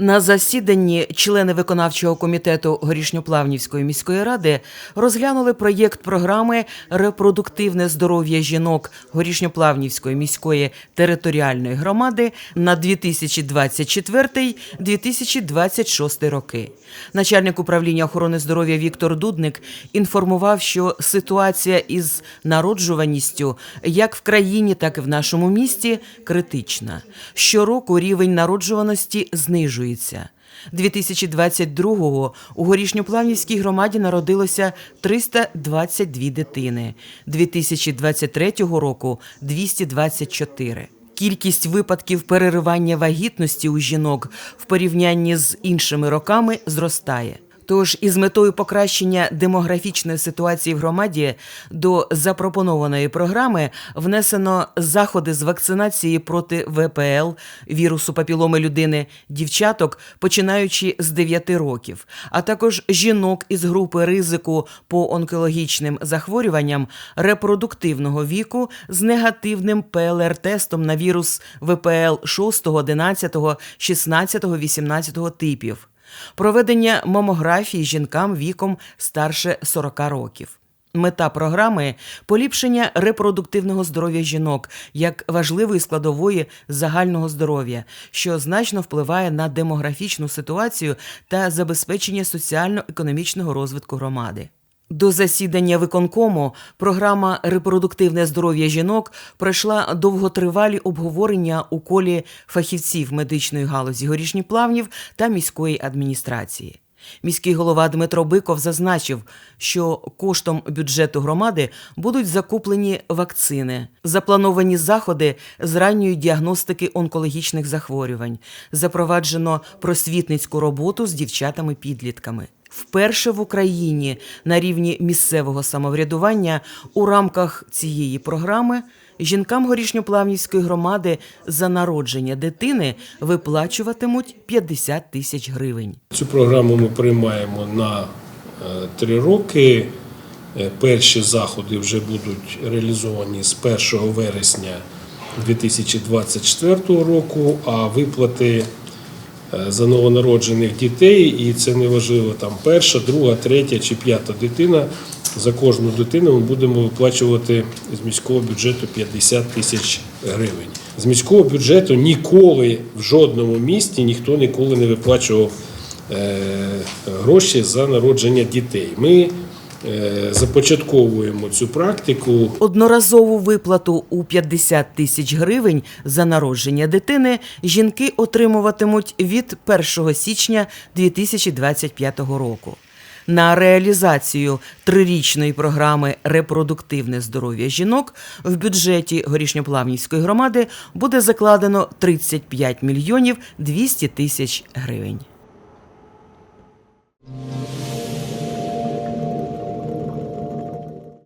На засіданні члени виконавчого комітету Горішньоплавнівської міської ради розглянули проєкт програми Репродуктивне здоров'я жінок Горішньоплавнівської міської територіальної громади на 2024-2026 роки. Начальник управління охорони здоров'я Віктор Дудник інформував, що ситуація із народжуваністю як в країні, так і в нашому місті критична. Щороку рівень народжуваності знижується. 2022-го у Горішньоплавнівській громаді народилося 322 дитини, 2023 року – 224. Кількість випадків переривання вагітності у жінок в порівнянні з іншими роками зростає. Тож із метою покращення демографічної ситуації в громаді до запропонованої програми внесено заходи з вакцинації проти ВПЛ вірусу папіломи людини дівчаток, починаючи з 9 років, а також жінок із групи ризику по онкологічним захворюванням репродуктивного віку з негативним ПЛР-тестом на вірус ВПЛ 6, 11, 16, 18 типів проведення мамографії жінкам віком старше 40 років. Мета програми поліпшення репродуктивного здоров'я жінок як важливої складової загального здоров'я, що значно впливає на демографічну ситуацію та забезпечення соціально-економічного розвитку громади. До засідання виконкому програма Репродуктивне здоров'я жінок пройшла довготривалі обговорення у колі фахівців медичної галузі горішні плавнів та міської адміністрації. Міський голова Дмитро Биков зазначив, що коштом бюджету громади будуть закуплені вакцини, заплановані заходи з ранньої діагностики онкологічних захворювань, запроваджено просвітницьку роботу з дівчатами-підлітками. Вперше в Україні на рівні місцевого самоврядування у рамках цієї програми жінкам горішньоплавнівської громади за народження дитини виплачуватимуть 50 тисяч гривень. Цю програму ми приймаємо на е, три роки. Е, Перші заходи вже будуть реалізовані з 1 вересня 2024 року, а виплати за новонароджених дітей, і це не важливо там перша, друга, третя чи п'ята дитина. За кожну дитину ми будемо виплачувати з міського бюджету 50 тисяч гривень. З міського бюджету ніколи в жодному місті ніхто ніколи не виплачував е, гроші за народження дітей. Ми е, започатковуємо цю практику. Одноразову виплату у 50 тисяч гривень за народження дитини жінки отримуватимуть від 1 січня 2025 року. На реалізацію трирічної програми Репродуктивне здоров'я жінок в бюджеті Горішньоплавнівської громади буде закладено 35 мільйонів 200 тисяч гривень.